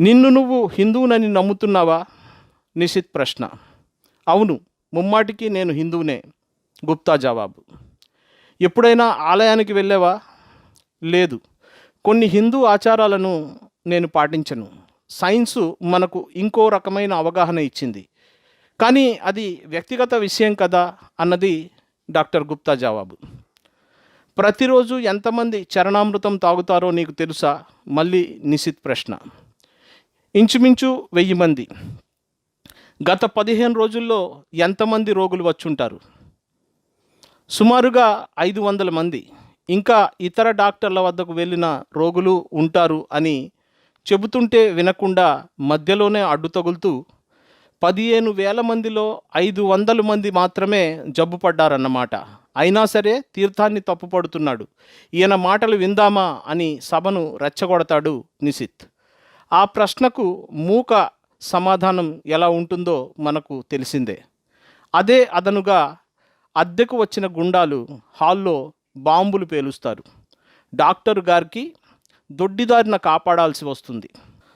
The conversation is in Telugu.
నిన్ను నువ్వు హిందువునని నమ్ముతున్నావా? నిశిత్ ప్రశ్న. అవును ముమ్మాటికి నేను హిందువునే. గుప్తా జవాబు. ఎప్పుడైనా ఆలయానికి వెళ్ళావా? లేదు. కొన్ని హిందూ ఆచారాలను నేను పాటించను. సైన్సు మనకు ఇంకో రకమైన అవగాహన ఇచ్చింది. కానీ అది వ్యక్తిగత విషయం కదా అన్నది డాక్టర్ గుప్తా జవాబు. ప్రతిరోజు ఎంతమంది చరణామృతం తాగుతారో నీకు తెలుసా? మళ్ళీ నిశిత్ ప్రశ్న. ఇంచుమించు వెయ్యి మంది. గత పదిహేను రోజుల్లో ఎంతమంది రోగులు వచ్చుంటారు? సుమారుగా ఐదు వందల మంది. ఇంకా ఇతర డాక్టర్ల వద్దకు వెళ్ళిన రోగులు ఉంటారు అని చెబుతుంటే వినకుండా మధ్యలోనే అడ్డు తగులుతూ పదిహేను వేల మందిలో ఐదు వందల మంది మాత్రమే జబ్బు పడ్డారన్నమాట. అయినా సరే తీర్థాన్ని తప్పుపడుతున్నాడు. ఈయన మాటలు విందామా అని సభను రెచ్చగొడతాడు నిసిత్ ఆ ప్రశ్నకు మూక సమాధానం ఎలా ఉంటుందో మనకు తెలిసిందే. అదే అదనుగా అద్దెకు వచ్చిన గుండాలు హాల్లో బాంబులు పేలుస్తారు. డాక్టర్ గారికి దొడ్డిదారిన కాపాడాల్సి వస్తుంది.